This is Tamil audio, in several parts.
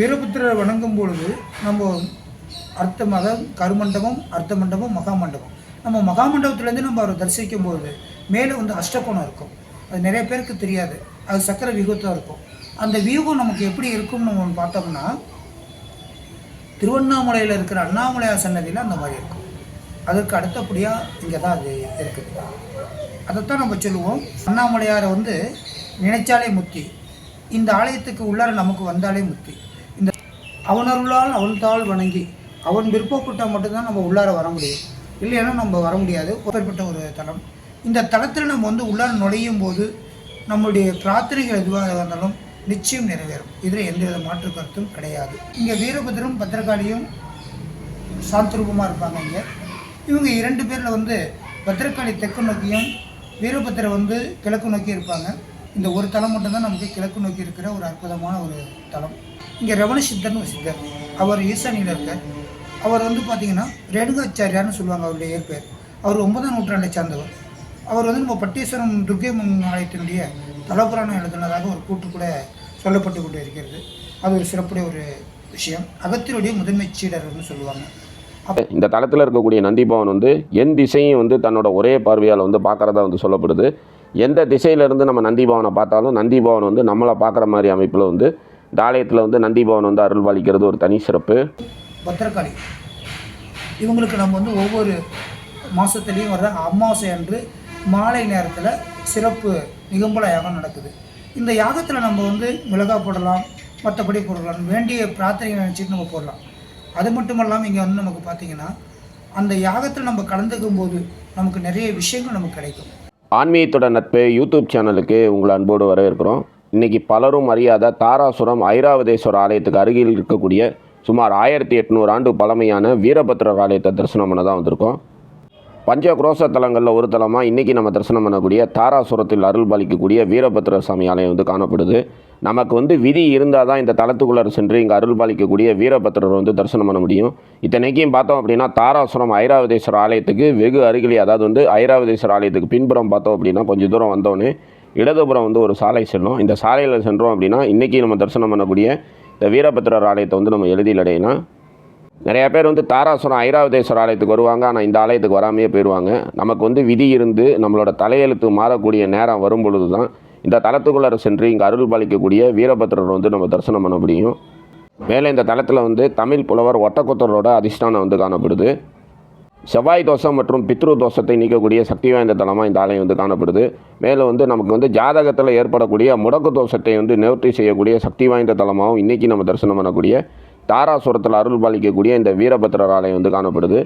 வீரபுத்திரரை வணங்கும் பொழுது நம்ம அர்த்த மத கருமண்டபம் அர்த்த மண்டபம் மகாமண்டபம். நம்ம மகாமண்டபத்துலேருந்து நம்ம அவரை தரிசிக்கும் பொழுது மேலே வந்து அஷ்டகோணம் இருக்கும். அது நிறைய பேருக்கு தெரியாது. அது சக்கர வியூகத்தாக இருக்கும். அந்த வியூகம் நமக்கு எப்படி இருக்கும்னு நம்ம ஒன்று பார்த்தோம்னா திருவண்ணாமலையில் இருக்கிற அண்ணாமலையார் சன்னதியில் அந்த மாதிரி இருக்கும். அதற்கு அடுத்தபடியாக இங்கே தான் அது இருக்குது. அதைத்தான் நம்ம சொல்லுவோம். அண்ணாமலையாரை வந்து நினைச்சாலே முத்தி. இந்த ஆலயத்துக்கு உள்ளார நமக்கு வந்தாலே முத்தி. அவனருளால் அவன் தாள் வணங்கி அவன் விருப்பப்பட்டால் மட்டும்தான் நம்ம உள்ளார வர முடியும். இல்லைன்னா நம்ம வர முடியாது. ஒப்பேற்பட்ட ஒரு தலம் இந்த தலத்தில் நம்ம வந்து உள்ளார நுழையும் போது நம்மளுடைய பிரார்த்தனைகள் எதுவாக இருந்தாலும் நிச்சயம் நிறைவேறும். இதில் எந்தவித மாற்று கருத்தும் கிடையாது. இங்கே வீரபத்திரம் பத்திரகாளியும் சாந்தரூபமாக இருப்பாங்க இங்கே. இவங்க இரண்டு பேரில் வந்து பத்திரகாளி தெற்கு நோக்கியும் வீரபத்திர வந்து கிழக்கு நோக்கி இருப்பாங்க. இந்த ஒரு தலம் மட்டும்தான் நமக்கு கிழக்கு நோக்கி இருக்கிற ஒரு அற்புதமான ஒரு தலம் இங்கே ரவண சித்தர்னு ஒரு சித்தர் அவர் ஈசானியில் இருக்கார். அவர் வந்து பார்த்தீங்கன்னா ரேணுகாச்சாரியார்னு சொல்லுவாங்க அவருடைய இயற்பெயர். அவர் ஒன்பதாம் நூற்றாண்டை சார்ந்தவர். அவர் வந்து நம்ம பட்டீஸ்வரம் துர்க்கைமன் ஆலயத்தினுடைய தலபுராணம் எழுதினதாக ஒரு கூட்டு கூட சொல்லப்பட்டு கொண்டு இருக்கிறது. அது ஒரு சிறப்புடைய ஒரு விஷயம். அகத்தினுடைய முதன்மை சீடர்னு சொல்லுவாங்க. இந்த தளத்தில் இருக்கக்கூடிய நந்தி பவன் வந்து என் திசையும் வந்து தன்னோட ஒரே பார்வையால் வந்து பார்க்குறதா வந்து சொல்லப்படுது. எந்த திசையிலேருந்து நம்ம நந்தி பவனை பார்த்தாலும் நந்தி பவன் வந்து நம்மளை பார்க்குற மாதிரி அமைப்பில் வந்து இந்த ஆலயத்தில் வந்து நந்தி பவன் வந்து அருள் பாலிக்கிறது ஒரு தனி சிறப்பு. பத்திரகாளி. இவங்களுக்கு நம்ம வந்து ஒவ்வொரு மாதத்துலேயும் வர்ற அமாவாசை அன்று மாலை நேரத்தில் சிறப்பு நிகம்பல யாகம் நடக்குது. இந்த யாகத்தில் நம்ம வந்து மிளகாய் போடலாம் மற்றபடி போடலாம் வேண்டிய பிரார்த்தனை நினச்சிட்டு நம்ம போடலாம். அது மட்டும் இல்லாமல் இங்கே வந்து நமக்கு பார்த்தீங்கன்னா அந்த யாகத்தில் நம்ம கலந்துக்கும் போது நமக்கு நிறைய விஷயங்கள் நமக்கு கிடைக்கும். ஆன்மீகத்தோட நட்பு யூடியூப் சேனலுக்கு உங்களை அன்போடு வரவேற்கிறோம். இன்றைக்கி பலரும் அறியாத தாராசுரம் ஐராவதேஸ்வரர் ஆலயத்துக்கு அருகில் இருக்கக்கூடிய சுமார் ஆயிரத்தி எட்நூறு ஆண்டு பழமையான வீரபத்ரர் ஆலயத்தை தரிசனம் பண்ண தான் வந்திருக்கோம். பஞ்ச குரோச தலங்களில் ஒரு தலமாக இன்றைக்கி நம்ம தரிசனம் பண்ணக்கூடிய தாராசுரத்தில் அருள் பாலிக்கக்கூடிய வீரபத்ர சாமி ஆலயம் வந்து காணப்படுது. நமக்கு வந்து விதி இருந்தால் தான் இந்த தலத்துக்குள்ளே சென்று இங்கே அருள் பாலிக்கக்கூடிய வீரபத்ரர் வந்து தரிசனம் பண்ண முடியும். இத்தனைக்கும் பார்த்தோம் அப்படின்னா தாராசுரம் ஐராவதேஸ்வரர் ஆலயத்துக்கு வெகு அருகிலே அதாவது வந்து ஐராவதேஸ்வரர் ஆலயத்துக்கு பின்புறம் பார்த்தோம் அப்படின்னா கொஞ்சம் தூரம் வந்தோடனே இடதுபுறம் வந்து ஒரு சாலை செல்லும். இந்த சாலையில் சென்றோம் அப்படின்னா இன்றைக்கி நம்ம தரிசனம் பண்ணக்கூடிய இந்த வீரபத்ரர் ஆலயத்தை வந்து நம்ம எழுதியில் அடையினா நிறையா பேர் வந்து தாராசுரம் ஐராவதேஸ்வரர் ஆலயத்துக்கு வருவாங்க ஆனால் இந்த ஆலயத்துக்கு வராமையே போயிடுவாங்க. நமக்கு வந்து விதி இருந்து நம்மளோட தலையெழுத்து மாறக்கூடிய நேரம் வரும் பொழுது தான் இந்த தலத்துக்குள்ளார சென்று இங்கே அருள் பாலிக்கக்கூடிய வீரபத்ரர் வந்து நம்ம தரிசனம் பண்ண முடியும். மேலே இந்த தளத்தில் வந்து தமிழ் புலவர் ஒட்டக்கொத்தரோட அதிஷ்டானம் வந்து காணப்படுது. செவ்வாய் தோஷம் மற்றும் பித்ரு தோஷத்தை நீக்கக்கூடிய சக்தி வாய்ந்த தலமாக இந்த ஆலயம் வந்து காணப்படுது. மேலும் வந்து நமக்கு வந்து ஜாதகத்தில் ஏற்படக்கூடிய முடக்கு தோஷத்தை வந்து நிவர்த்தி செய்யக்கூடிய சக்தி வாய்ந்த தலமாகவும் இன்றைக்கி நம்ம தரிசனம் பண்ணக்கூடிய தாராசுரத்தில் அருள் பாலிக்கக்கூடிய இந்த வீரபத்ரர் ஆலயம் வந்து காணப்படுது.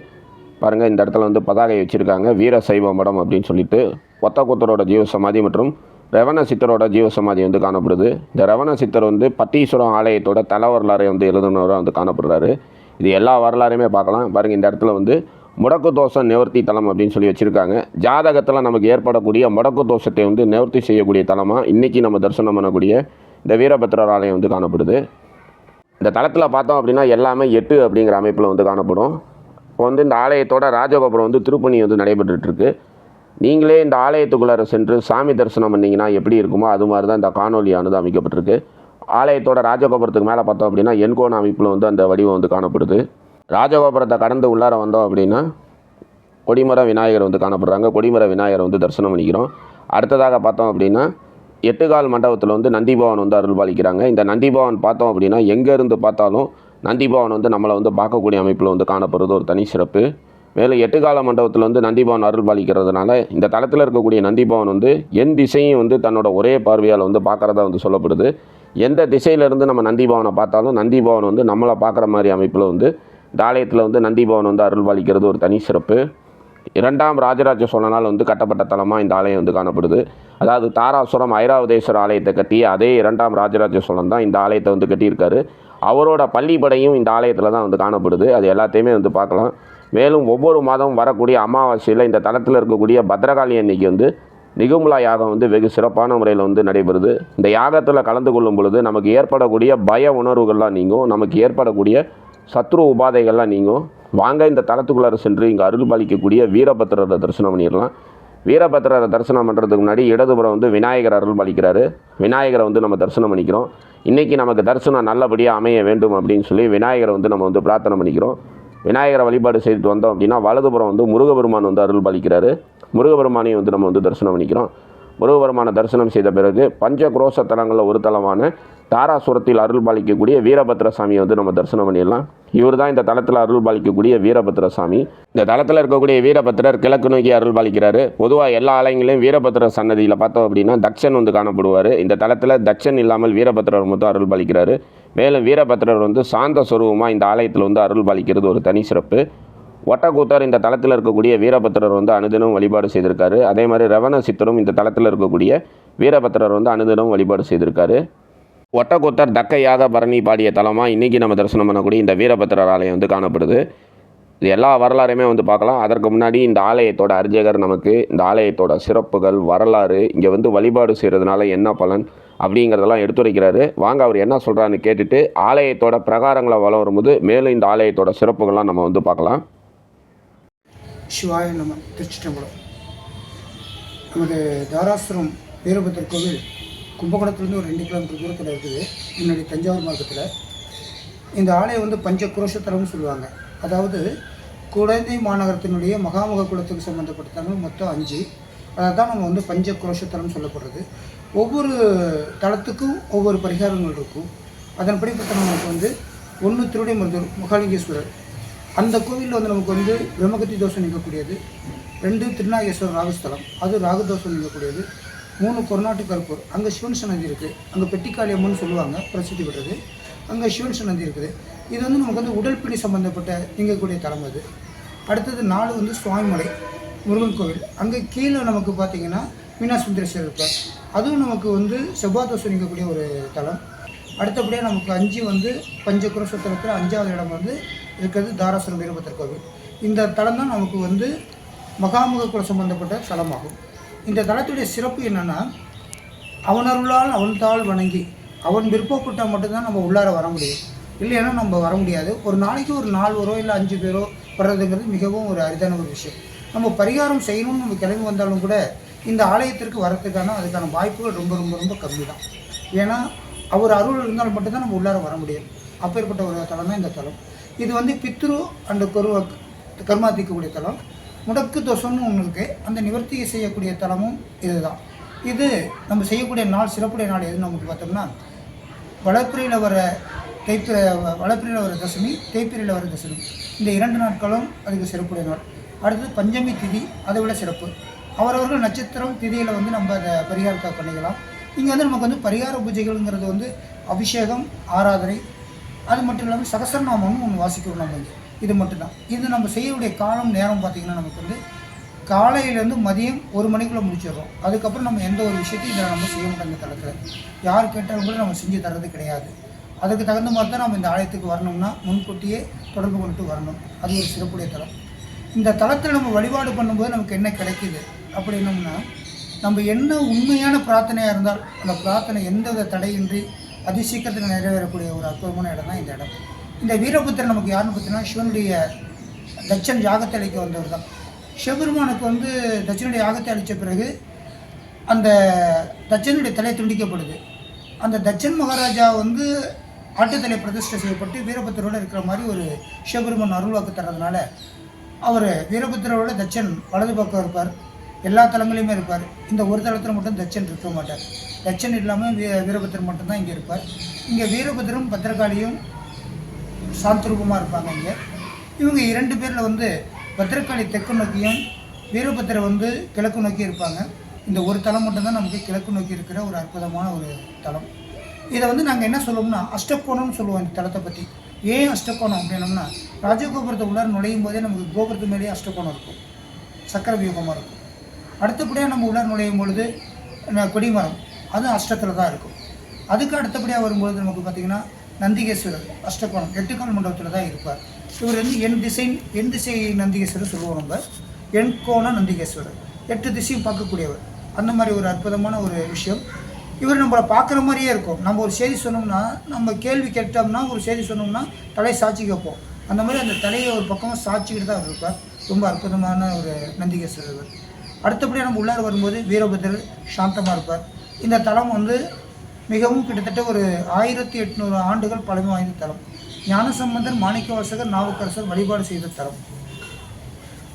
பாருங்கள் இந்த இடத்துல வந்து பதாகை வச்சுருக்காங்க. வீர சைவ மடம் அப்படின்னு சொல்லிட்டு ஒத்தக்கொத்தரோட ஜீவ சமாதி மற்றும் ரவண சித்தரோட ஜீவ சமாதி வந்து காணப்படுது. இந்த ரவண சித்தர் வந்து பட்டீஸ்வரம் ஆலயத்தோட தல வரலாறை வந்து எழுதுனவராக வந்து காணப்படுறாரு. இது எல்லா வரலாறையுமே பார்க்கலாம். பாருங்கள் இந்த இடத்துல வந்து முடக்கு தோஷம் நிவர்த்தி தலம் அப்படின்னு சொல்லி வச்சுருக்காங்க. ஜாதகத்தில் நமக்கு ஏற்படக்கூடிய முடக்கு தோஷத்தை வந்து நிவர்த்தி செய்யக்கூடிய தலமாக இன்றைக்கி நம்ம தரிசனம் பண்ணக்கூடிய இந்த வீரபத்ரர் ஆலயம் வந்து காணப்படுது. இந்த தளத்தில் பார்த்தோம் அப்படின்னா எல்லாமே எட்டு அப்படிங்கிற அமைப்பில் வந்து காணப்படும். இப்போ வந்து இந்த ஆலயத்தோட ராஜகோபுரம் வந்து திருப்பணி வந்து நடைபெற்றுட்ருக்கு. நீங்களே இந்த ஆலயத்துக்குள்ளார சென்று சாமி தரிசனம் பண்ணிங்கன்னா எப்படி இருக்குமோ அது மாதிரி தான் இந்த காணொலியானது அமைக்கப்பட்டிருக்கு. ஆலயத்தோட ராஜகோபுரத்துக்கு மேலே பார்த்தோம் அப்படின்னா எண்கோண அமைப்பில் வந்து அந்த வடிவம் வந்து காணப்படுது. ராஜகோபுரத்தை கடந்து உள்ளார வந்தோம் அப்படின்னா கொடிமர விநாயகர் வந்து காணப்படுறாங்க. கொடிமர விநாயகர் வந்து தரிசனம் பண்ணிக்கிறோம். அடுத்ததாக பார்த்தோம் அப்படின்னா எட்டுகால் மண்டபத்தில் வந்து நந்திபவன் வந்து அருள் பாலிக்கிறாங்க இந்த நந்திபவன் பார்த்தோம் அப்படின்னா எங்கேருந்து பார்த்தாலும் நந்திபவன் வந்து நம்மளை வந்து பார்க்கக்கூடிய அமைப்பில் வந்து காணப்படுறது ஒரு தனி சிறப்பு. மேலும் எட்டுகால மண்டபத்தில் வந்து நந்திபவன் அருள் பாலிக்கிறதுனால இந்த தளத்தில் இருக்கக்கூடிய நந்திபவன் வந்து என் திசையும் வந்து தன்னோட ஒரே பார்வையால் வந்து பார்க்குறதா வந்து சொல்லப்படுது. எந்த திசையிலேருந்து நம்ம நந்திபவனை பார்த்தாலும் நந்திபவன் வந்து நம்மளை பார்க்குற மாதிரி அமைப்பில் வந்து இந்த ஆலயத்தில் வந்து நந்திபவன் வந்து அருள் பாலிக்கிறது ஒரு தனி சிறப்பு. இரண்டாம் ராஜராஜ சோழனால் வந்து கட்டப்பட்ட தலமாக இந்த ஆலயம் வந்து காணப்படுது. அதாவது தாராசுரம் ஐராவதேஸ்வரர் ஆலயத்தை கட்டிய அதே இரண்டாம் ராஜராஜ சோழன் தான் இந்த ஆலயத்தை வந்து கட்டியிருக்காரு. அவரோட பள்ளிப்படையும் இந்த ஆலயத்தில் தான் வந்து காணப்படுது. அது எல்லாத்தையுமே வந்து பார்க்கலாம். மேலும் ஒவ்வொரு மாதம் வரக்கூடிய அமாவாசையில் இந்த தளத்தில் இருக்கக்கூடிய பத்ரகாளி அன்னைக்கு வந்து நிகுமுலா யாகம் வந்து வெகு சிறப்பான முறையில் வந்து நடைபெறுது. இந்த யாகத்தில் கலந்து கொள்ளும் பொழுது நமக்கு ஏற்படக்கூடிய பய உணர்வுகள்லாம் நீங்கும். நமக்கு ஏற்படக்கூடிய சத்ரு உபாதைகள்லாம் நீங்கும். வாங்க இந்த தளத்துக்குள்ளார சென்று இங்கே அருள் பாலிக்கக்கூடிய வீரபத்திரரை தரிசனம் பண்ணிடலாம். வீரபத்திரரை தரிசனம் பண்ணுறதுக்கு முன்னாடி இடதுபுறம் வந்து விநாயகர் அருள் பாலிக்கிறாரு விநாயகரை வந்து நம்ம தரிசனம் பண்ணிக்கிறோம். இன்றைக்கி நமக்கு தரிசனம் நல்லபடியாக அமைய வேண்டும் அப்படின்னு சொல்லி விநாயகரை வந்து நம்ம வந்து பிரார்த்தனை பண்ணிக்கிறோம். விநாயகரை வழிபாடு செய்துட்டு வந்தோம் அப்படின்னா வலதுபுறம் வந்து முருகபெருமான் வந்து அருள் பாலிக்கிறாரு முருகபெருமானையும் வந்து நம்ம வந்து தரிசனம் பண்ணிக்கிறோம். முருகபெருமான தரிசனம் செய்த பிறகு பஞ்ச குரோச தலங்களில் ஒரு தலமான தாராசுரத்தில் அருள் பாலிக்கக்கூடிய வீரபத்திர சாமியை வந்து நம்ம தரிசனம் பண்ணிடலாம். இவர் தான் இந்த தளத்தில் அருள் பாலிக்கக்கூடிய வீரபத்ர சாமி இந்த தளத்தில் இருக்கக்கூடிய வீரபத்ரர் கிழக்கு நோக்கி அருள் பாலிக்கிறாரு. பொதுவாக எல்லா ஆலயங்களையும் வீரபத்ர சன்னதியில் பார்த்தோம் அப்படின்னா தட்சன் வந்து காணப்படுவார். இந்த தளத்தில் தட்சன் இல்லாமல் வீரபத்திரர் மட்டும் அருள் பாலிக்கிறாரு. மேலும் வீரபத்ரர் வந்து சாந்த சுரூபமாக இந்த ஆலயத்தில் வந்து அருள் பாலிக்கிறது ஒரு தனி சிறப்பு. ஒட்டக்கூத்தர் இந்த தளத்தில் இருக்கக்கூடிய வீரபத்திரர் வந்து அனுதினம் வழிபாடு செய்திருக்காரு. அதே மாதிரி ரவண சித்தரும் இந்த தளத்தில் இருக்கக்கூடிய வீரபத்திரர் வந்து அனுதினம் வழிபாடு செய்திருக்காரு. ஒட்டக்கூத்தர் தக்கையாக பரணி பாடிய தலமாக இன்றைக்கி நம்ம தரிசனம் பண்ணக்கூடிய இந்த வீரபத்திரர் ஆலயம் வந்து காணப்படுது. இது எல்லா வரலாறையுமே வந்து பார்க்கலாம். அதற்கு முன்னாடி இந்த ஆலயத்தோட அர்ஜகர் நமக்கு இந்த ஆலயத்தோட சிறப்புகள் வரலாறு இங்கே வந்து வழிபாடு செய்கிறதுனால என்ன பலன் அப்படிங்கிறதெல்லாம் எடுத்துரைக்கிறாரு. வாங்க அவர் என்ன சொல்கிறான்னு கேட்டுட்டு ஆலயத்தோட பிரகாரங்களை வளம் வரும்போது மேலும் இந்த ஆலயத்தோட சிறப்புகள்லாம் நம்ம வந்து பார்க்கலாம். சிவாய நம்ம திருச்சிட்டம்பலம் நமது தாராசுரம் வீரபத்திர கோவில் கும்பகோணத்துலேருந்து ஒரு ரெண்டு கிலோமீட்டர் தூரத்தில் இருக்குது. முன்னாடி தஞ்சாவூர் மாவட்டத்தில் இந்த ஆலயம் வந்து பஞ்ச குரோஷத்தலம்னு சொல்லுவாங்க. அதாவது குழந்தை மாநகரத்தினுடைய மகாமுக குலத்துக்கு சம்மந்தப்பட்ட மொத்தம் அஞ்சு. அதை தான் நம்ம வந்து பஞ்ச குரோஷத்தலம் சொல்லப்படுறது. ஒவ்வொரு தலத்துக்கும் ஒவ்வொரு பரிகாரங்கள் இருக்கும். அதன்படி பார்த்தா நமக்கு வந்து ஒன்று திருடைமருதூர் முகாலிங்கேஸ்வரர். அந்த கோவிலில் வந்து நமக்கு வந்து பிரம்மகத்தி தோஷம் நிற்கக்கூடியது ரெண்டு திருநாகேஸ்வரர் ராகுஸ்தலம். அது ராகு தோஷம் நிற்கக்கூடியது மூணு கொரநாட்டு கருப்பூர். அங்கே சிவன் சன்னதி இருக்குது அங்கே பெட்டிக்காளி அம்மன் சொல்லுவாங்க பிரசித்தி பெற்றது. அங்கே சிவன் சன்னதி இருக்குது. இது வந்து நமக்கு வந்து உடல் பிடி சம்மந்தப்பட்ட நீங்கக்கூடிய தலம் அது. அடுத்தது நாலு வந்து சுவாமிமலை முருகன் கோவில். அங்கே கீழே நமக்கு பார்த்தீங்கன்னா மீனாசுந்தரேஸ்வரர் இருப்பார். அதுவும் நமக்கு வந்து செவ்வாய் நீங்கக்கூடிய ஒரு தலம். அடுத்தபடியாக நமக்கு அஞ்சு வந்து பஞ்சகுரசத்திரத்தில் அஞ்சாவது இடம் வந்து இருக்கிறது தாராசுரம் வீரபத்திர கோவில். இந்த தலம் தான் நமக்கு வந்து மகாமுக குல சம்பந்தப்பட்ட தலமாகும். இந்த தலத்துடைய சிறப்பு என்னென்னா அவனருளால் அவன் தாள் வணங்கி அவன் விருப்பப்பட்டால் மட்டும்தான் நம்ம உள்ளார வர முடியும். இல்லைன்னா நம்ம வர முடியாது. ஒரு நாளைக்கு ஒரு நால்வரோ இல்லை அஞ்சு பேரோ வர்றதுங்கிறது மிகவும் ஒரு அரிதான ஒரு விஷயம். நம்ம பரிகாரம் செய்யணும்னு நம்ம கிளம்பி வந்தாலும் கூட இந்த ஆலயத்திற்கு வரத்துக்கான அதுக்கான வாய்ப்புகள் ரொம்ப ரொம்ப ரொம்ப கம்மி தான் ஏன்னா அவர் அருள் இருந்தால் மட்டும்தான் நம்ம உள்ளார வர முடியும். அப்பேற்பட்ட ஒரு தலம் தான் இந்த தலம். இது வந்து பித்ரு அண்ட் கரு கர்மா தீர்க்கக்கூடிய தலம். முடக்கு தோஷம்னு ஒன்று இருக்குது அந்த நிவர்த்தியை செய்யக்கூடிய தலமும் இதுதான். இது நம்ம செய்யக்கூடிய நாள் சிறப்புடைய நாள் எதுன்னு நமக்கு பார்த்தோம்னா வளர்ப்பிறையில் வர தேய்பிர வளர்ப்பிறையில் வர தசமி தேய்ப்பிரையில் வர தசமி. இந்த இரண்டு நாட்களும் அதுக்கு சிறப்புடைய நாள். அடுத்தது பஞ்சமி திதி அதை விட சிறப்பு. அவரவர்கள் நட்சத்திரம் திதியில் வந்து நம்ம அதை பரிகாரத்தை பண்ணிக்கலாம். இங்கே வந்து நமக்கு வந்து பரிகார பூஜைகள்ங்கிறது வந்து அபிஷேகம் ஆராதனை அது மட்டும் இல்லாமல் சகசரநாமம்னு ஒன்று வாசிக்கிறோம் நம்ம இங்கே. இது மட்டும்தான். இது நம்ம செய்யக்கூடிய காலம் நேரம் பார்த்திங்கன்னா நமக்கு வந்து காலையிலேருந்து மதியம் ஒரு மணிக்குள்ளே முடிச்சிடுறோம். அதுக்கப்புறம் நம்ம எந்த ஒரு விஷயத்தையும் இதை நம்ம செய்ய மாட்டோம் இந்த தளத்தில் யார் கேட்டாலும் கூட நம்ம செஞ்சு தர்றது கிடையாது. அதுக்கு தகுந்த மாதிரி தான் நம்ம இந்த ஆலயத்துக்கு வரணும்னா முன்கூட்டியே தொடர்பு கொண்டுட்டு வரணும். அது ஒரு சிறப்புடைய தலம். இந்த தளத்தில் நம்ம வழிபாடு பண்ணும்போது நமக்கு என்ன கிடைக்குது அப்படின்னோம்னா நம்ம என்ன உண்மையான பிரார்த்தனையாக இருந்தால் அந்த பிரார்த்தனை எந்தவித தடையின்றி அதிசீக்கிரத்தில் நிறைவேறக்கூடிய ஒரு அற்புதமான இடம் தான் இந்த இடம். இந்த வீரபுத்திரன் நமக்கு யாருன்னு பார்த்தீங்கன்னா சிவனுடைய தட்சன் யாகத்தை அளிக்க வந்தவர் தான். சிவபெருமானுக்கு வந்து தட்சனுடைய யாகத்தை அளித்த பிறகு அந்த தட்சனுடைய தலை துண்டிக்கப்படுது. அந்த தட்சன் மகாராஜா வந்து ஆட்டுத்தலை பிரதிஷ்டை செய்யப்பட்டு வீரபுத்திரோடு இருக்கிற மாதிரி ஒரு சிவபெருமான் அருள்வாக்கு தர்றதுனால அவர் வீரபத்திரோட தட்சன் வலது பக்கம் இருப்பார் எல்லா தலங்களையுமே இருப்பார். இந்த ஒரு தளத்தில் மட்டும் தச்சன் இருக்க மாட்டார். தட்சன் இல்லாமல் வீ வீரபத்திரன் மட்டும்தான் இங்கே இருப்பார். இங்கே வீரபத்திரம் பத்திரகாளியும் சாந்தரூபமாக இருப்பாங்க இங்கே இவங்க இரண்டு பேரில் வந்து பத்திரகாளி தெற்கு நோக்கியும் வீரபத்திர வந்து கிழக்கு நோக்கி இருப்பாங்க. இந்த ஒரு தலம் மட்டும்தான் நமக்கு கிழக்கு நோக்கி இருக்கிற ஒரு அற்புதமான ஒரு தலம் இதை வந்து நாங்கள் என்ன சொல்லுவோம்னா அஷ்டகோணம்னு சொல்லுவோம் இந்த தலத்தை பற்றி ஏன் அஷ்டகோணம் அப்படின்னோம்னா ராஜகோபுரத்தை உள்ளார நுழையும் போதே நமக்கு கோபுரத்து மேலேயே அஷ்டகோணம் இருக்கும். சக்கர வியூகமாக இருக்கும். அடுத்தபடியாக நம்ம உள்ளார் நுழையும் பொழுது ந- கொடிமரம். அதுவும் அஷ்டத்தில் தான் இருக்கும். அதுக்கு அடுத்தபடியாக வரும்பொழுது நமக்கு பார்த்திங்கன்னா நந்திகேஸ்வரர் அஷ்டகோணம் எட்டுக்கால் மண்டபத்தில் தான் இருப்பார். இவர் வந்து என் திசை என் திசை நந்திகேஸ்வரர் சொல்லுவோம் நம்ம எண் கோண நந்திகேஸ்வரர். எட்டு திசையும் பார்க்கக்கூடியவர். அந்த மாதிரி ஒரு அற்புதமான ஒரு விஷயம். இவர் நம்மளை பார்க்குற மாதிரியே இருக்கும். நம்ம ஒரு செய்தி சொன்னோம்னா நம்ம கேள்வி கேட்டோம்னா ஒரு செய்தி சொன்னோம்னா தலையை சாட்சி கேட்போம். அந்த மாதிரி அந்த தலையை ஒரு பக்கமாக சாட்சிக்கிட்டு தான் இருப்பார். ரொம்ப அற்புதமான ஒரு நந்திகேஸ்வரர் இவர். அடுத்தபடியாக நம்ம உள்ளார வரும்போது வீரபத்ரர் சாந்தமாக இருப்பார். இந்த தலம் வந்து மிகவும் கிட்டத்தட்ட ஒரு ஆயிரத்தி எட்நூறு ஆண்டுகள் பழமை வாய்ந்த தலம். ஞானசம்பந்தர் மாணிக்கவாசகர் நாவுக்கரசர் வழிபாடு செய்த தலம்.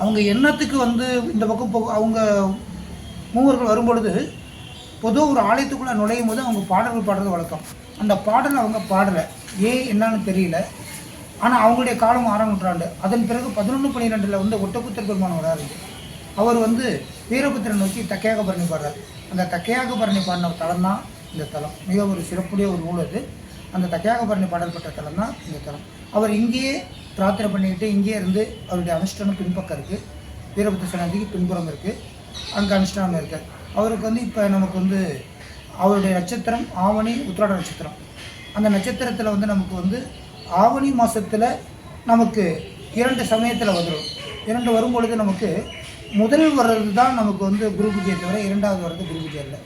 அவங்க எண்ணத்துக்கு வந்து இந்த பக்கம் போ அவங்க மூவர்கள் வரும்பொழுது பொதுவாக ஒரு ஆலயத்துக்குள்ளே நுழையும் போது அவங்க பாடல்கள் பாடுறது வழக்கம். அந்த பாடல் அவங்க பாடலை. ஏன் என்னன்னு தெரியல. ஆனால் அவங்களுடைய காலம் ஆறாம் நூற்றாண்டு. அதன் பிறகு பதினொன்று பன்னிரெண்டில் வந்து ஒட்டப்புத்தர் பெருமான் வராது அவர் வந்து வீரபுத்திரன் நோக்கி தக்கையாக பரணி பாடுறார். அந்த தக்கையாக பரணி பாடின தலம் தான் இந்த தலம் மிக ஒரு சிறப்புடைய ஒரு நூல் அது. அந்த தக்கையாகபரணி பாடல் பெற்ற தலம் தான் இந்த தலம் அவர் இங்கேயே பிரார்த்தனை பண்ணிக்கிட்டு இங்கேயே இருந்து அவருடைய அனுஷ்டானம் பின்பக்கம் இருக்குது வீரபுத்த சன்னதிக்கு பின்புறம் இருக்குது அங்கே அனுஷ்டானம் இருக்குது அவருக்கு வந்து இப்போ நமக்கு வந்து அவருடைய நட்சத்திரம் ஆவணி உத்திராட நட்சத்திரம். அந்த நட்சத்திரத்தில் வந்து நமக்கு வந்து ஆவணி மாதத்தில் நமக்கு இரண்டு சமயத்தில் வந்துடும் இரண்டு வரும்பொழுது நமக்கு முதல் வர்றது தான் நமக்கு வந்து குரு பூஜையை தவிர இரண்டாவது வர்றது குரு பூஜை இல்லை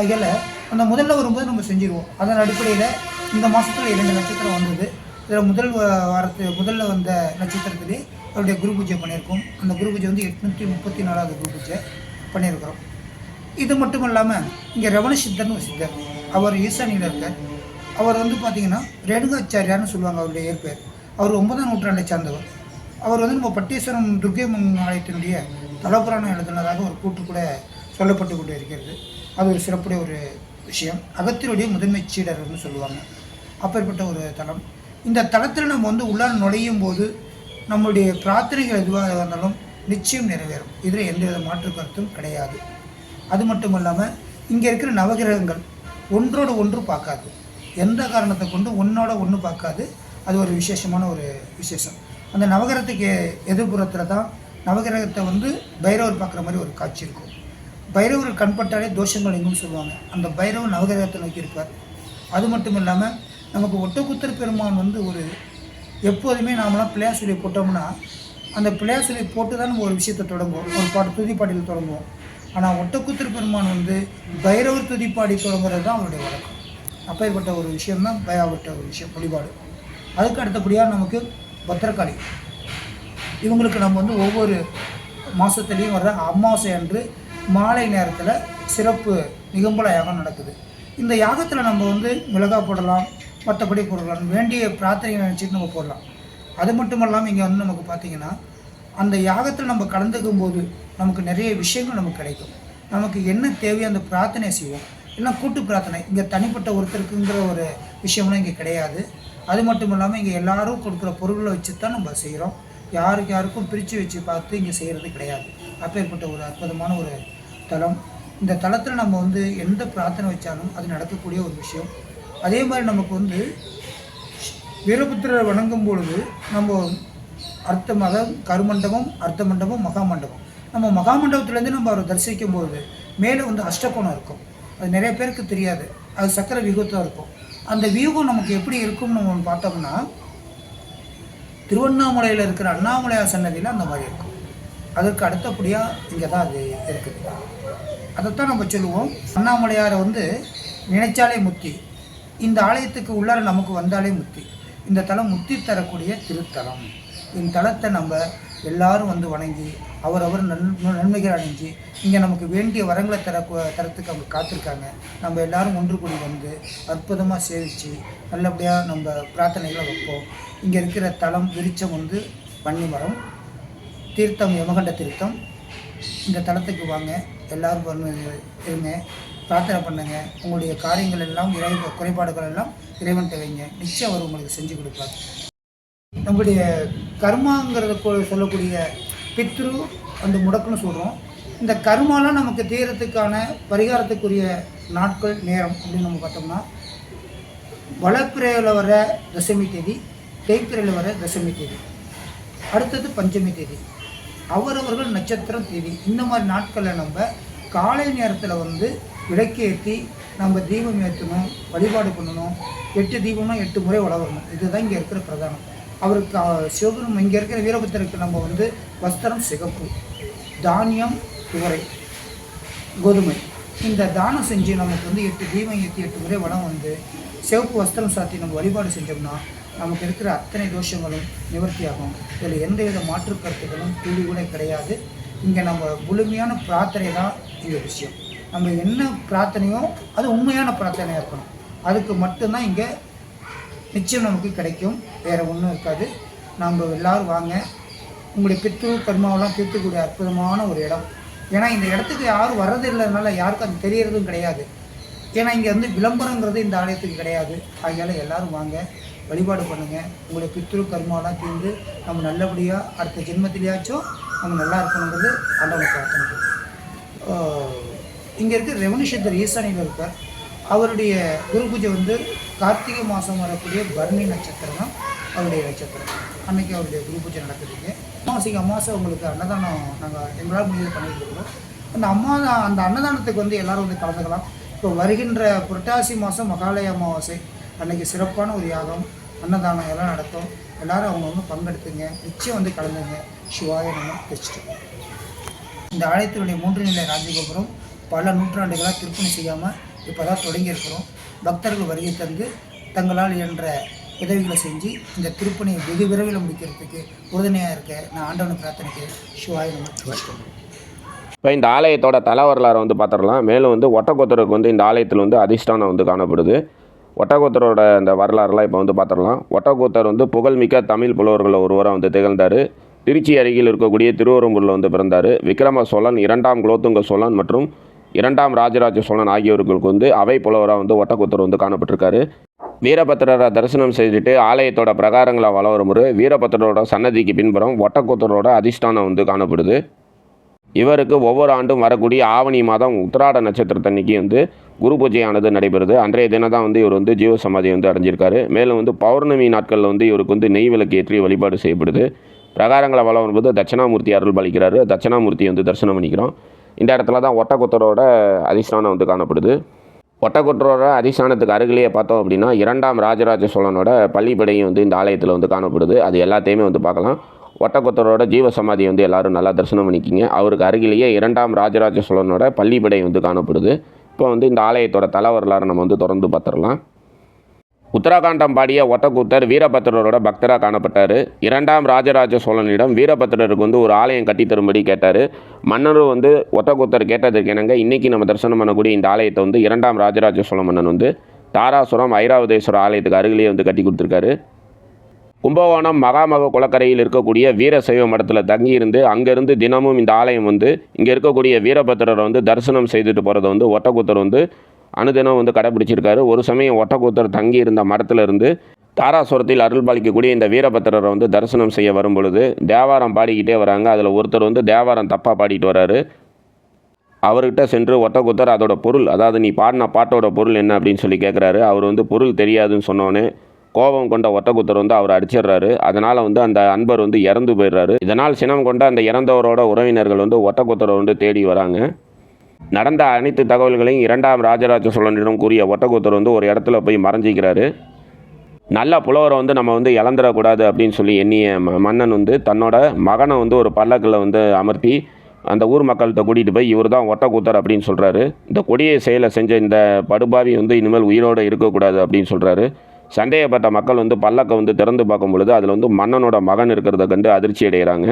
அதில் அந்த முதல்ல வரும்போது நம்ம செஞ்சுருவோம். அதன் அடிப்படையில் இந்த மாதத்தில் இரண்டு நட்சத்திரம் வந்தது. இதில் முதல் வாரத்து முதல்ல வந்த நட்சத்திரத்திலே அவருடைய குரு பூஜை பண்ணியிருக்கோம். அந்த குரு பூஜை வந்து எட்நூற்றி முப்பத்தி நாலாவது குரு பூஜை பண்ணியிருக்கிறோம். இது மட்டும் இல்லாமல் இங்கே ரவண சித்தர்னு ஒரு சித்தர். அவர் ஈசானியில் இருக்கார். அவர் வந்து பார்த்திங்கன்னா ரேணுகாச்சாரியார்னு சொல்லுவாங்க அவருடைய இயற்பெயர். அவர் ஒன்பதாம் நூற்றாண்டை சார்ந்தவர். அவர் வந்து நம்ம பட்டீஸ்வரம் துர்க்கைமன் ஆலயத்தினுடைய தலபுராணம் எழுதினதாக ஒரு கூற்று கூட சொல்லப்பட்டு கொண்டு இருக்கிறது அது ஒரு சிறப்புடைய ஒரு விஷயம். அகத்தினுடைய முதன்மை சீடர்னு சொல்லுவாங்க. அப்பேற்பட்ட ஒரு தலம் இந்த தலத்தில் நம்ம வந்து உள்ளார நுழையும் போது நம்மளுடைய பிரார்த்தனைகள் எதுவாக இருந்தாலும் நிச்சயம் நிறைவேறும். இதில் எந்தவித மாற்று கருத்தும் கிடையாது. அது மட்டும் இல்லாமல் இங்கே இருக்கிற நவகிரகங்கள் ஒன்றோடு ஒன்று பார்க்காது. எந்த காரணத்தை கொண்டு ஒன்றோட ஒன்று பார்க்காது. அது ஒரு விசேஷமான ஒரு விசேஷம். அந்த நவகிரகத்துக்கு எதிர்புறத்தில் தான் நவகிரகத்தை வந்து பைரவர் பார்க்குற மாதிரி ஒரு காட்சி இருக்கும். பைரவர் கண்பட்டாலே தோஷங்கள் எங்கும் சொல்லுவாங்க. அந்த பைரவர் நவகிரகத்தை நோக்கி இருப்பார் அது மட்டும் இல்லாமல் நமக்கு ஒட்டக்குத்தர் பெருமான் வந்து ஒரு எப்போதுமே நாமெல்லாம் பிள்ளையார் சொல்லி போட்டோம்னா அந்த பிள்ளையார் சொல்லி போட்டு தான் நம்ம ஒரு விஷயத்தை தொடங்குவோம். ஒரு பாட்டு துதிப்பாட்டியில் தொடங்குவோம். ஆனால் ஒட்டக்குத்தர் பெருமான் வந்து பைரவர் துதிப்பாடி தொடங்குறது தான் அவருடைய வழக்கம். அப்பேற்பட்ட ஒரு விஷயம் தான் பயாபட்ட ஒரு விஷயம் வழிபாடு. அதுக்கு அடுத்தபடியாக நமக்கு பத்திரகாளி. இவங்களுக்கு நம்ம வந்து ஒவ்வொரு மாதத்துலேயும் வர்ற அமாவாசை அன்று மாலை நேரத்தில் சிறப்பு நிகம்பல யாகம் நடக்குது. இந்த யாகத்தில் நம்ம வந்து மிளகாய் போடலாம் மற்றபடி போடலாம் வேண்டிய பிரார்த்தனை நினச்சிட்டு நம்ம போடலாம். அது மட்டும் இல்லாமல் இங்கே வந்து நமக்கு பார்த்தீங்கன்னா அந்த யாகத்தில் நம்ம கலந்துக்கும் போது நமக்கு நிறைய விஷயங்கள் நமக்கு கிடைக்கும். நமக்கு என்ன தேவையோ அந்த பிரார்த்தனை செய்வோம். எல்லாம் கூட்டு பிரார்த்தனை. இங்கே தனிப்பட்ட ஒருத்தருக்குங்கிற ஒரு விஷயம்லாம் இங்கே கிடையாது. அது மட்டும் இல்லாமல் இங்கே எல்லோரும் கொடுக்குற பொருள்களை வச்சு தான் நம்ம செய்கிறோம் யாருக்கு யாருக்கும் பிரித்து வச்சு பார்த்து இங்கே செய்கிறது கிடையாது. அப்பேற்பட்ட ஒரு அற்புதமான ஒரு தலம் இந்த தலத்தில் நம்ம வந்து எந்த பிரார்த்தனை வச்சாலும் அது நடக்கக்கூடிய ஒரு விஷயம். அதே மாதிரி நமக்கு வந்து வீரபுத்திரரை வணங்கும் பொழுது நம்ம அர்த்த மத கருமண்டபம் அர்த்த மண்டபம் மகாமண்டபம். நம்ம மகாமண்டபத்துலேருந்து நம்ம அவரை தரிசிக்கும் போது மேலே வந்து அஷ்டகோணம் இருக்கும். அது நிறைய பேருக்கு தெரியாது. அது சக்கர வியூகத்தாக இருக்கும். அந்த வியூகம் நமக்கு எப்படி இருக்கும்னு நம்ம பார்த்தோம்னா திருவண்ணாமலையில் இருக்கிற அண்ணாமலையார் சன்னதியில் அந்த மாதிரி இருக்கும். அதற்கு அடுத்தபடியாக இங்கே தான் அது இருக்குது. அதைத்தான் நம்ம சொல்லுவோம். அண்ணாமலையாரை வந்து நினைச்சாலே முத்தி. இந்த ஆலயத்துக்கு உள்ளார நமக்கு வந்தாலே முத்தி. இந்த தலம் முத்தி தரக்கூடிய திருத்தலம். இந்த தலத்தை நம்ம எல்லாரும் வந்து வணங்கி அவரவர் நன் நன்மைகள் அடைஞ்சு இங்கே நமக்கு வேண்டிய வரங்களை தர தரத்துக்கு அவங்க காத்திருக்காங்க. நம்ம எல்லாரும் ஒன்று கூடி வந்து அற்புதமாக சேவித்து நல்லபடியாக நம்ம பிரார்த்தனைகளை வைப்போம். இங்கே இருக்கிற தலம் விரிச்சம் வந்து பன்னிமரம் தீர்த்தம் யமகண்ட தீர்த்தம். இந்த தலத்துக்கு வாங்க. எல்லாரும் வந்து இருங்க பிரார்த்தனை பண்ணுங்க. உங்களுடைய காரியங்கள் எல்லாம் இறை குறைபாடுகள் எல்லாம் இறைவன்கிட்ட வைங்க. நிச்சயம் அவர் உங்களுக்கு செஞ்சு கொடுப்பார். நம்முடைய கர்மாங்கிறத சொல்லக்கூடிய பித்ரு அந்த முடக்குன்னு சொல்கிறோம் இந்த கர்மாலாம் நமக்கு தீரத்துக்கான பரிகாரத்துக்குரிய நாட்கள் நேரம் அப்படின்னு நம்ம பார்த்தோம்னா வளப்பிரையில் வர தசமி தேதி தேய்ப்பிரையில் வர தசமி தேதி. அடுத்தது பஞ்சமி தேதி. அவரவர்கள் நட்சத்திரம் தேதி. இந்த மாதிரி நாட்களில் நம்ம காலை நேரத்தில் வந்து விளக்கேற்றி நம்ம தீபம் ஏற்றணும் வழிபாடு பண்ணணும். எட்டு தீபம்னா எட்டு முறை வளரணும் இதுதான் இங்கே இருக்கிற பிரதானம். அவருக்கு அஹ், இங்கே இருக்கிற வீரபத்திரருக்கு நம்ம வந்து வஸ்திரம் சிகப்பு தானியம் துவரை கோதுமை. இந்த தானம் செஞ்சு நமக்கு வந்து எட்டு தீபம் ஏற்றி எட்டு முறை வளம் வந்து சிவப்பு வஸ்திரம் சாத்தி நம்ம வழிபாடு செஞ்சோம்னா நமக்கு இருக்கிற அத்தனை தோஷங்களும் நிவர்த்தியாகும். இதில் எந்தவித மாற்று கருத்துக்களும் துளி கூட கிடையாது. இங்கே நம்ம முழுமையான பிரார்த்தனை தான் இந்த விஷயம். நம்ம என்ன பிரார்த்தனையோ அது உண்மையான பிரார்த்தனையாக இருக்கணும். அதுக்கு மட்டும்தான் இங்கே நிச்சயம் நமக்கு கிடைக்கும். வேறு ஒன்றும் இருக்காது. நம்ம எல்லோரும் வாங்க. உங்களுடைய பித்ரு கர்மாவெல்லாம் தீர்த்துக்கூடிய அற்புதமான ஒரு இடம். ஏன்னா இந்த இடத்துக்கு யாரும் வர்றது இல்லைனால யாருக்கும் அது தெரியறதும் கிடையாது. ஏன்னா இங்கே வந்து விளம்பரங்கிறது இந்த ஆலயத்துக்கு கிடையாது. ஆகையால் எல்லோரும் வாங்க. வழிபாடு பண்ணுங்கள் உங்களுடைய பித்ரு கர்மாவெல்லாம் தீர்ந்து நம்ம நல்லபடியாக அடுத்த ஜென்மத்திலேயாச்சும் நம்ம நல்லா இருக்கணுங்கிறது ஆண்டவனை பிரார்த்தனை இங்கே இருக்க ரெவன்யூ ஈசானியில் இருக்கார். அவருடைய குரு பூஜை வந்து கார்த்திகை மாதம் வரக்கூடிய பர்ணி நட்சத்திரம் தான் அவருடைய நட்சத்திரம். அன்னைக்கு அவருடைய குரு பூஜை நடக்குதுங்க. அமாவாசைக்கு அமாவாசை உங்களுக்கு அன்னதானம் நாங்கள் எங்களால் முடிவு பண்ணிட்டு இருக்கிறோம். அந்த அம்மா அந்த அன்னதானத்துக்கு வந்து எல்லோரும் வந்து கலந்துக்கலாம். இப்போ வருகின்ற புரட்டாசி மாதம் மகாலய அமாவாசை. அன்னைக்கு சிறப்பான ஒரு யாகம் அன்னதானம் எல்லாம் நடத்தும். எல்லாரும் வந்து பங்கெடுத்துங்க. நிச்சயம் வந்து கலந்துங்க. சிவாய நம்ம வச்சுட்டு இந்த ஆலயத்தினுடைய மூன்று நிலை ராஜகோபுரம் பல நூற்றாண்டுகளாக திருப்பணி செய்யாமல் இப்போ தான் தொடங்கியிருக்கிறோம். பக்தர்கள் வருகை தந்து தங்களால் இயன்ற உதவிகளை செஞ்சு இந்த திருப்பணியை வெகு விரைவில் முடிக்கிறதுக்கு உறுதுணையாக இருக்க நான் ஆண்டவனை பிரார்த்தனைக்கிறேன் சிவாய நம்ம இப்போ இந்த ஆலயத்தோட தல வரலாறு வந்து பார்த்துடலாம் மேலும் வந்து ஒட்டக்கொத்தருக்கு வந்து இந்த ஆலயத்தில் வந்து அதிஷ்டானம் வந்து காணப்படுது. ஒட்டக்கூத்தரோட அந்த வரலாறுலாம் இப்போ வந்து பார்த்துடலாம். ஒட்டக்கூத்தர் வந்து புகழ்மிக்க தமிழ் புலவர்களில் ஒருவராக வந்து திகழ்ந்தார். திருச்சி அருகில் இருக்கக்கூடிய திருவரம்பூரில் வந்து பிறந்தார். விக்ரம சோழன் இரண்டாம் குலோத்துங்க சோழன் மற்றும் இரண்டாம் ராஜராஜ சோழன் ஆகியோர்களுக்கு வந்து அவை புலவராக வந்து ஒட்டக்கூத்தர் வந்து காணப்பட்டிருக்காரு. வீரபத்திரரை தரிசனம் செய்துட்டு ஆலயத்தோட பிரகாரங்களை வள வரும்போது வீரபத்திரரோட சன்னதிக்கு பின்புறம் ஒட்டக்கூத்தரோட அதிஷ்டானம் வந்து காணப்படுது. இவருக்கு ஒவ்வொரு ஆண்டும் வரக்கூடிய ஆவணி மாதம் உத்திராட நட்சத்திரத்தன்னைக்கு வந்து குரு பூஜையானது நடைபெறுது. அன்றைய தினம் தான் வந்து இவர் வந்து ஜீவ சமாதி வந்து அடைஞ்சிருக்காரு. மேலும் வந்து பௌர்ணமி நாட்களில் வந்து இவருக்கு வந்து நெய் விளக்கு ஏற்றி வழிபாடு செய்யப்படுது. பிரகாரங்களை வளம் வரும்போது தட்சிணாமூர்த்தி அருள் பாலிக்கிறாரு. தட்சிணாமூர்த்தி வந்து தரிசனம் பண்ணிக்கிறோம். இந்த இடத்துல தான் ஒட்டக்குத்தரோட அதிஷ்டானம் வந்து காணப்படுது. ஒட்டக்குற்றோட அதிஷ்டானத்துக்கு அருகிலேயே பார்த்தோம் அப்படின்னா இரண்டாம் ராஜராஜ சோழனோட பள்ளிப்படையும் வந்து இந்த ஆலயத்தில் வந்து காணப்படுது. அது எல்லாத்தையுமே வந்து பார்க்கலாம். ஒட்டக்கொத்தரோட ஜீவசமாதியை வந்து எல்லாரும் நல்லா தரிசனம் பண்ணிக்கிங்க. அவருக்கு அருகிலேயே இரண்டாம் ராஜராஜ சோழனோட பள்ளிப்படை வந்து காணப்படுது. இப்போ வந்து இந்த ஆலயத்தோட தல வரலாறு நம்ம வந்து தொடர்ந்து பார்த்துடலாம். உத்தரகாண்டம் பாடிய ஒட்டக்கூத்தர் வீரபத்திரரோட பக்தராக காணப்பட்டார். இரண்டாம் ராஜராஜ சோழனிடம் வீரபத்திரருக்கு வந்து ஒரு ஆலயம் கட்டித்தரும்படி கேட்டார். மன்னரும் வந்து ஒட்டக்கூத்தர் கேட்டதற்கு இணங்க இன்றைக்கி நம்ம தரிசனம் பண்ணக்கூடிய இந்த ஆலயத்தை வந்து இரண்டாம் ராஜராஜ சோழ மன்னன் வந்து தாராசுரம் ஐராவதேஸ்வரர் ஆலயத்துக்கு அருகிலேயே வந்து கட்டி கொடுத்துருக்காரு. கும்பகோணம் மகாமக குளக்கரையில் இருக்கக்கூடிய வீரசைவ மடத்தில் தங்கியிருந்து அங்கேருந்து தினமும் இந்த ஆலயம் வந்து இங்கே இருக்கக்கூடிய வீரபத்திரரை வந்து தரிசனம் செய்துட்டு போகிறத வந்து ஒட்டக்கூத்தர் வந்து அனுதினம் வந்து கடைபிடிச்சிருக்காரு. ஒரு சமயம் ஒட்டக்கூத்தர் தங்கி இருந்த தாராசுரத்தில் அருள் பாலிக்கக்கூடிய இந்த வீரபத்திரரை வந்து தரிசனம் செய்ய வரும் பொழுது தேவாரம் பாடிக்கிட்டே வராங்க. அதில் ஒருத்தர் வந்து தேவாரம் தப்பாக பாடிட்டு வராரு. அவர்கிட்ட சென்று ஒட்டக்கூத்தர் அதோட பொருள் அதாவது நீ பாடின பாட்டோட பொருள் என்ன அப்படின்னு சொல்லி கேட்குறாரு அவர் வந்து பொருள் தெரியாதுன்னு சொன்னோன்னே கோபம் கொண்ட ஒட்டக்குத்தர் வந்து அவர் அடிச்சிடுறாரு. அதனால் வந்து அந்த அன்பர் வந்து இறந்து போயிடுறாரு. இதனால் சினம் கொண்ட அந்த இறந்தவரோட உறவினர்கள் வந்து ஒட்டக்குத்தரை வந்து தேடி வராங்க. நடந்த அனைத்து தகவல்களையும் இரண்டாம் ராஜராஜ சோழனிடம் கூறிய ஒட்டக்குத்தர் வந்து ஒரு இடத்துல போய் மறைஞ்சிக்கிறாரு. நல்ல புலவரை வந்து நம்ம வந்து இழந்துடக்கூடாது அப்படின்னு சொல்லி எண்ணிய ம- மன்னன் வந்து தன்னோட மகனை வந்து ஒரு பல்லக்கில் வந்து அமர்த்தி அந்த ஊர் மக்கள்கிட்ட கூட்டிகிட்டு போய் இவர் தான் ஒட்டக்கூத்தர் அப்படின்னு சொல்கிறாரு இந்த கொடிய செயலை செஞ்ச இந்த படுபாவி வந்து இனிமேல் உயிரோடு இருக்கக்கூடாது அப்படின்னு சொல்கிறாரு சந்தேகப்பட்ட மக்கள் வந்து பல்லக்கை வந்து திறந்து பார்க்கும் பொழுது அதில் வந்து மன்னனோட மகன் இருக்கிறத கண்டு அதிர்ச்சி அடைகிறாங்க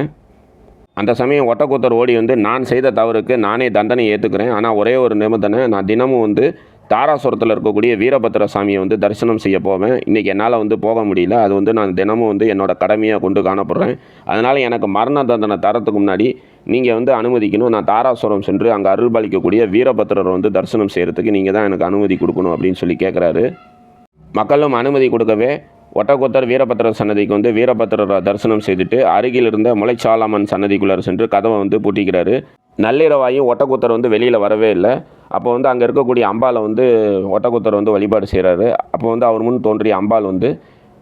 அந்த சமயம் ஒட்டக்கூத்தர் ஓடி வந்து நான் செய்த தவறுக்கு நானே தண்டனை ஏற்றுக்கிறேன் ஆனால் ஒரே ஒரு நிபந்தனை நான் தினமும் வந்து தாராசுரத்தில் இருக்கக்கூடிய வீரபத்திர சாமியை வந்து தரிசனம் செய்ய போவேன். இன்றைக்கி என்னால் வந்து போக முடியல. அது வந்து நான் தினமும் வந்து என்னோட கடமையாக கொண்டு காணப்படுறேன். அதனால் எனக்கு மரண தண்டனை தரத்துக்கு முன்னாடி நீங்கள் வந்து அனுமதிக்கணும். நான் தாராசுரம் சென்று அங்கே அருள்பாலிக்கக்கூடிய வீரபத்திரரை வந்து தரிசனம் செய்கிறதுக்கு நீங்கள் தான் எனக்கு அனுமதி கொடுக்கணும் அப்படின்னு சொல்லி கேட்குறாரு மக்களும் அனுமதி கொடுக்கவே ஒட்டக்கொத்தர் வீரபத்திரர் சன்னதிக்கு வந்து வீரபத்திரரை தரிசனம் செய்துட்டு அருகில் இருந்த முளைச்சாலாமன் சன்னதிக்குள்ளார் சென்று கதவை வந்து பூட்டிக்கிறாரு. நள்ளிரவாயும் ஒட்டக்குத்தர் வந்து வெளியில் வரவே இல்லை. அப்போ வந்து அங்கே இருக்கக்கூடிய அம்பாலை வந்து ஒட்டக்குத்தர் வந்து வழிபாடு செய்கிறாரு அப்போ வந்து அவர் முன் தோன்றிய அம்பாள் வந்து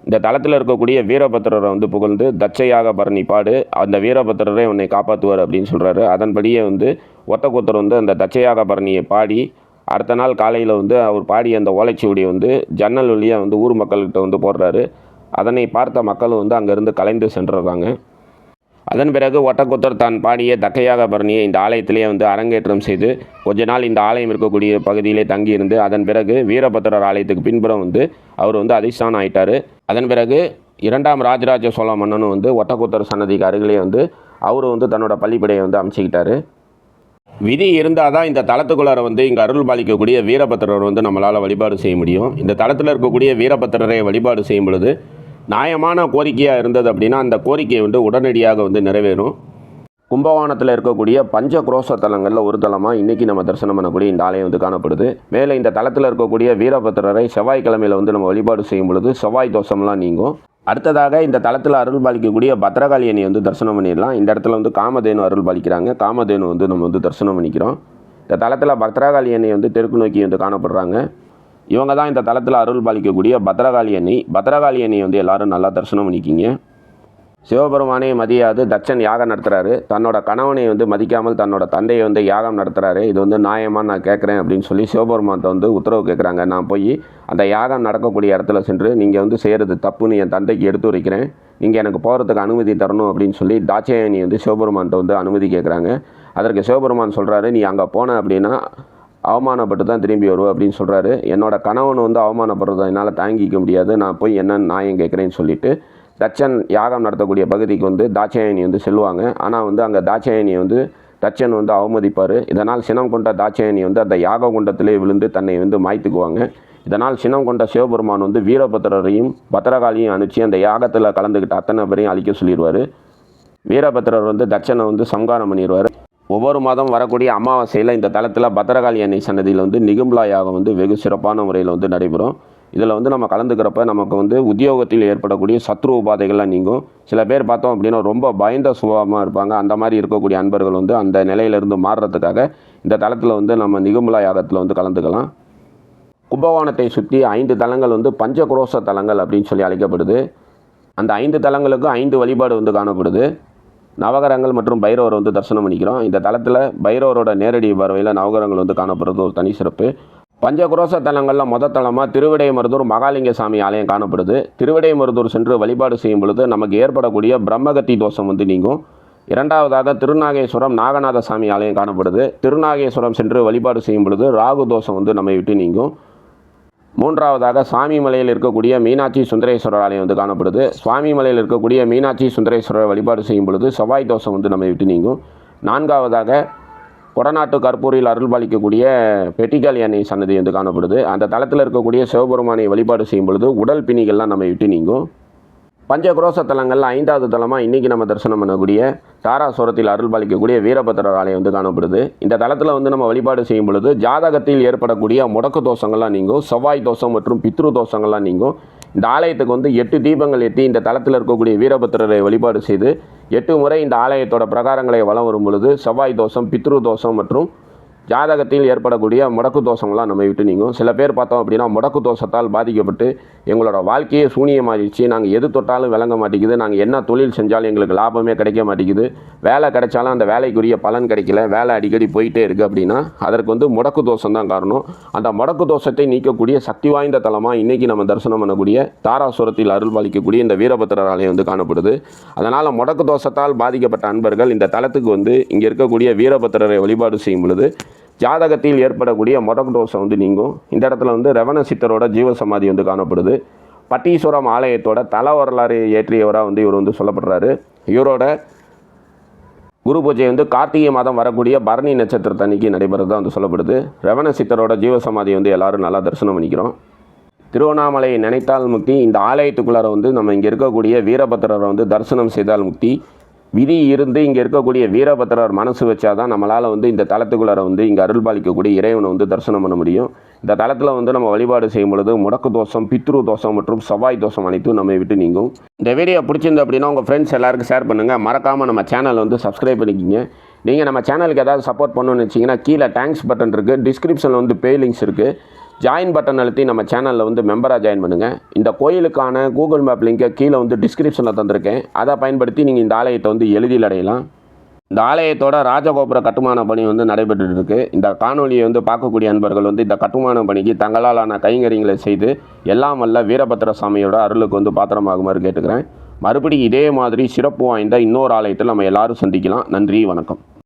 இந்த தளத்தில் இருக்கக்கூடிய வீரபத்திரரை வந்து புகழ்ந்து தச்சையாக பரணி பாடு அந்த வீரபத்திரரை உன்னை காப்பாற்றுவார் அப்படின்னு சொல்கிறாரு அதன்படியே வந்து ஒட்டக்குத்தர் வந்து அந்த தச்சையாக பரணியை பாடி அடுத்த நாள் காலையில் வந்து அவர் பாடிய அந்த ஓலைச்சுவடியை வந்து ஜன்னல் வழியாக வந்து ஊர் மக்கள்கிட்ட வந்து போடுறாரு. அதனை பார்த்த மக்களும் வந்து அங்கேருந்து கலைந்து சென்றுடுறாங்க அதன் பிறகு ஒட்டக்குத்தர் தான் பாடிய தக்கையாக பரணியை இந்த ஆலயத்திலே வந்து அரங்கேற்றம் செய்து கொஞ்ச நாள் இந்த ஆலயம் இருக்கக்கூடிய பகுதியிலே தங்கியிருந்து அதன் பிறகு வீரபத்திரர் ஆலயத்துக்கு பின்புறம் வந்து அவர் வந்து அதிஷ்டானம் ஆயிட்டார். அதன் பிறகு இரண்டாம் ராஜராஜ சோழ மன்னனும் வந்து ஒட்டக்குத்தர் சன்னதிக்கு அருகிலே வந்து அவர் வந்து தன்னோட பள்ளிப்படையை வந்து அமைச்சிக்கிட்டாரு. விதி இருந்தால் தான் இந்த தளத்துக்குள்ளார வந்து இங்கே அருள் பாலிக்கக்கூடிய வீரபத்திரர் வந்து நம்மளால் வழிபாடு செய்ய முடியும். இந்த தளத்தில் இருக்கக்கூடிய வீரபத்திரரை வழிபாடு செய்யும் பொழுது நியாயமான கோரிக்கையாக இருந்தது அப்படின்னா அந்த கோரிக்கை வந்து உடனடியாக வந்து நிறைவேறும். கும்பகோணத்தில் இருக்கக்கூடிய பஞ்ச குரோச தலங்களில் ஒரு தலமாக இன்றைக்கி நம்ம தரிசனம் பண்ணக்கூடிய இந்த ஆலயம் வந்து காணப்படுது. மேலே இந்த தளத்தில் இருக்கக்கூடிய வீரபத்திரரை செவ்வாய்க்கிழமையில் வந்து நம்ம வழிபாடு செய்யும் பொழுது செவ்வாய் தோஷம்லாம் நீங்கும். அடுத்ததாக இந்த தளத்தில் அருள் பாலிக்கக்கூடிய பத்ரகாளி அணி வந்து தரிசனம் பண்ணிடலாம். இந்த இடத்துல வந்து காமதேனு அருள் பாலிக்கிறாங்க. காமதேனு வந்து நம்ம வந்து தரிசனம் பண்ணிக்கிறோம். இந்த தளத்தில் பத்ரகாளி அணி வந்து தெற்கு நோக்கி வந்து காணப்படுறாங்க. இவங்க தான் இந்த தளத்தில் அருள் பாலிக்கக்கூடிய பத்ரகாளி அணி. பத்ரகாளி அணி வந்து எல்லோரும் நல்லா தரிசனம் பண்ணிக்கிங்க. சிவபெருமானே மதியாது தட்சன் யாகம் நடத்துகிறாரு தன்னோட கணவனை வந்து மதிக்காமல் தன்னோட தந்தையை வந்து யாகம் நடத்துகிறாரு இது வந்து நியாயமாக நான் கேட்குறேன் அப்படின்னு சொல்லி சிவபெருமான்கிட்ட வந்து உத்தரவு கேட்குறாங்க. நான் போய் அந்த யாகம் நடக்கக்கூடிய இடத்துல சென்று நீங்கள் வந்து செய்கிறது தப்புன்னு என் தந்தைக்கு எடுத்து வைக்கிறேன். நீங்கள் எனக்கு போகிறதுக்கு அனுமதி தரணும் அப்படின்னு சொல்லி தாட்சாயணி வந்து சிவபெருமான்கிட்ட வந்து அனுமதி கேட்குறாங்க. அதற்கு சிவபெருமான் சொல்கிறாரு நீ அங்கே போன அப்படின்னா அவமானப்பட்டு தான் திரும்பி வருவ அப்படின்னு சொல்கிறாரு என்னோடய கணவன் வந்து அவமானப்படுறத என்னால் தாங்கிக்க முடியாது. நான் போய் என்னன்னு நியாயம் கேட்குறேன்னு சொல்லிட்டு தட்சன் யாகம் நடத்தக்கூடிய பகுதிக்கு வந்து தாட்சாயணி வந்து செல்வாங்க ஆனால் வந்து அங்கே தாட்சாயணியை வந்து தட்சன் வந்து அவமதிப்பார். இதனால் சினம் கொண்ட தாட்சாயணி வந்து அந்த யாக குண்டத்திலே விழுந்து தன்னை வந்து மாய்த்துக்குவாங்க. இதனால் சினம் கொண்ட சிவபெருமான் வந்து வீரபத்திரரையும் பத்திரகாளியும் அனுப்பிச்சு அந்த யாகத்தில் கலந்துக்கிட்ட அத்தனை பேரையும் அழிக்க சொல்லிடுவார். வீரபத்திரர் வந்து தட்சனை வந்து சம்காரம் பண்ணிடுவார். ஒவ்வொரு மாதம் வரக்கூடிய அமாவாசையில் இந்த தளத்தில் பத்திரகாளி அன்னை சன்னதியில் வந்து நிகும்லா யாகம் வந்து வெகு சிறப்பான முறையில் வந்து நடைபெறும். இதில் வந்து நம்ம கலந்துக்கிறப்ப நமக்கு வந்து உத்தியோகத்தில் ஏற்படக்கூடிய சத்ரு உபாதைகள்லாம் நீங்கும். சில பேர் பார்த்தோம் அப்படின்னா ரொம்ப பயந்த சுபாவமாக இருப்பாங்க. அந்த மாதிரி இருக்கக்கூடிய அன்பர்கள் வந்து அந்த நிலையிலிருந்து மாறுறதுக்காக இந்த தளத்தில் வந்து நம்ம நிகும்லா யாகத்தில் வந்து கலந்துக்கலாம். கும்பகோணத்தை சுற்றி ஐந்து தலங்கள் வந்து பஞ்சக்ரோச தலங்கள் அப்படின்னு சொல்லி அழைக்கப்படுது. அந்த ஐந்து தலங்களுக்கும் ஐந்து வழிபாடு வந்து காணப்படுது. நவகரங்கள் மற்றும் பைரவர் வந்து தரிசனம் பண்ணிக்கிறோம். இந்த தளத்தில் பைரவரோட நேரடி பார்வையில் நவகரங்கள் வந்து காணப்படுறது ஒரு தனி சிறப்பு. பஞ்சகுரோச தலங்களில் மொத தலமாக திருவிடைமருதூர் மகாலிங்க சாமி ஆலயம் காணப்படுது. திருவிடைமருதூர் சென்று வழிபாடு செய்யும் பொழுது நமக்கு ஏற்படக்கூடிய பிரம்மகத்தி தோஷம் வந்து நீங்கும். இரண்டாவதாக திருநாகேஸ்வரம் நாகநாத சாமி ஆலயம் காணப்படுது. திருநாகேஸ்வரம் சென்று வழிபாடு செய்யும் பொழுது ராகு தோஷம் வந்து நம்மை விட்டு நீங்கும். மூன்றாவதாக சுவாமி மலையில் இருக்கக்கூடிய மீனாட்சி சுந்தரேஸ்வரர் ஆலயம் வந்து காணப்படுது. சுவாமி மலையில் இருக்கக்கூடிய மீனாட்சி சுந்தரேஸ்வரர் வழிபாடு செய்யும் பொழுது செவ்வாய் தோஷம் வந்து நம்மை விட்டு நீங்கும். நான்காவதாக கொடநாட்டு கற்பூரில் அருள்பாலிக்கக்கூடிய பெட்டிகாளி சன்னதி வந்து காணப்படுது. அந்த தளத்தில் இருக்கக்கூடிய சிவபெருமானை வழிபாடு செய்யும் பொழுது உடல் பிணிகள்லாம் நம்ம விட்டு நீங்கும். பஞ்சகுரோச தலங்களில் ஐந்தாவது தலமாக இன்றைக்கி நம்ம தரிசனம் பண்ணக்கூடிய தாராசுரத்தில் அருள்பாலிக்கக்கூடிய வீரபத்திரர் ஆலயம் வந்து காணப்படுது. இந்த தளத்தில் வந்து நம்ம வழிபாடு செய்யும் பொழுது ஜாதகத்தில் ஏற்படக்கூடிய முடக்கு தோஷங்கள்லாம் நீங்கும் செவ்வாய் தோஷம் மற்றும் பித்ரு தோஷங்கள்லாம் நீங்கும். இந்த ஆலயத்துக்கு வந்து எட்டு தீபங்கள் ஏற்றி இந்த தளத்தில் இருக்கக்கூடிய வீரபத்திரரை வழிபாடு செய்து எட்டு முறை இந்த ஆலயத்தோட பிரகாரங்களை வலம் வரும் பொழுது செவ்வாய் தோஷம் பித்ரு தோஷம் மற்றும் ஜாதகத்தில் ஏற்படக்கூடிய முடக்கு தோஷங்கள்லாம் நம்ம விட்டு நீங்கும். சில பேர் பார்த்தோம் அப்படின்னா முடக்கு தோஷத்தால் பாதிக்கப்பட்டு எங்களோட வாழ்க்கையே சூனியமாகிடுச்சு நாங்கள் எது தொட்டாலும் விளங்க மாட்டேங்குது. நாங்கள் என்ன தொழில் செஞ்சாலும் எங்களுக்கு லாபமே கிடைக்க மாட்டேங்குது. வேலை கிடைச்சாலும் அந்த வேலைக்குரிய பலன் கிடைக்கல. வேலை அடிக்கடி போயிட்டே இருக்குது அப்படின்னா அதற்கு வந்து முடக்கு தோஷம் தான் காரணம். அந்த முடக்கு தோஷத்தை நீக்கக்கூடிய சக்தி வாய்ந்த தலமாக இன்றைக்கி நம்ம தரிசனம் பண்ணக்கூடிய தாராசுரத்தில் அருள் பாலிக்கக்கூடிய இந்த வீரபத்திரர் ஆலயம் வந்து காணப்படுது. அதனால் முடக்கு தோஷத்தால் பாதிக்கப்பட்ட அன்பர்கள் இந்த தலத்துக்கு வந்து இங்கே இருக்கக்கூடிய வீரபத்திரரை வழிபாடு செய்யும் பொழுது ஜாதகத்தில் ஏற்படக்கூடிய மொதக் தோஷம் வந்து நீங்கும். இந்த இடத்துல வந்து ரவண சித்தரோட ஜீவசமாதி வந்து காணப்படுது. பட்டீஸ்வரம் ஆலயத்தோட தல வரலாறு ஏற்றியவராக வந்து இவர் வந்து சொல்லப்படுறாரு. இவரோட குரு பூஜை வந்து கார்த்திகை மாதம் வரக்கூடிய பரணி நட்சத்திரத்தன்னைக்கு நடைபெறதா வந்து சொல்லப்படுது. ரவண சித்தரோட ஜீவசமாதி வந்து எல்லாரும் நல்லா தரிசனம் பண்ணிக்கிறோம். திருவண்ணாமலையை நினைத்தால் முக்தி. இந்த ஆலயத்துக்குள்ளார வந்து நம்ம இங்கே இருக்கக்கூடிய வீரபத்திரரை வந்து தரிசனம் செய்தால் முக்தி. விதி இருந்து இங்கே இருக்கக்கூடிய வீரபத்திரர் மனசு வச்சாதான் நம்மளால் வந்து இந்த தளத்துக்குள்ளார வந்து இங்கே அருள் பாலிக்கக்கூடிய இறைவனை வந்து தரிசனம் பண்ண முடியும். இந்த தளத்தில் வந்து நம்ம வழிபாடு செய்யும் பொழுது முடக்கு தோஷம் பித்ரு தோஷம் மற்றும் செவ்வாய் தோஷம் அனைத்தும் நம்மை விட்டு நீங்கும். இந்த வீடியோ பிடிச்சிருந்து அப்படின்னா உங்கள் ஃப்ரெண்ட்ஸ் எல்லாருக்கும் ஷேர் பண்ணுங்கள் மறக்காமல் நம்ம சேனலை வந்து சப்ஸ்கிரைப் பண்ணிக்கிங்க. நீங்கள் நம்ம சேனலுக்கு ஏதாவது சப்போர்ட் பண்ணணும்னு வச்சிங்கன்னா கீழே தேங்க்ஸ் பட்டன் இருக்குது டிஸ்கிரிப்ஷனில் வந்து பே லிங்க்ஸ் இருக்குது ஜாயின் பட்டன் அழுத்தி நம்ம சேனலில் வந்து மெம்பராக ஜாயின் பண்ணுங்கள் இந்த கோயிலுக்கான கூகுள் மேப் லிங்கை கீழே வந்து டிஸ்கிரிப்ஷனில் தந்திருக்கேன். அதை பயன்படுத்தி நீங்கள் இந்த ஆலயத்தை வந்து எளிதில் அடையலாம். இந்த ஆலயத்தோட ராஜகோபுர கட்டுமான பணி வந்து நடைபெற்று இருக்கு. இந்த காணொலியை வந்து பார்க்கக்கூடிய அன்பர்கள் வந்து இந்த கட்டுமான பணிக்கு தங்களாலான கைங்கரியங்களை செய்து எல்லாம் வல்ல வீரபத்திர சாமியோட அருளுக்கு வந்து பாத்திரமாகுமாறு கேட்டுக்கிறேன். மறுபடியும் இதே மாதிரி சிறப்பு வாய்ந்த இன்னொரு ஆலயத்தில் நம்ம எல்லாரும் சந்திக்கலாம். நன்றி வணக்கம்.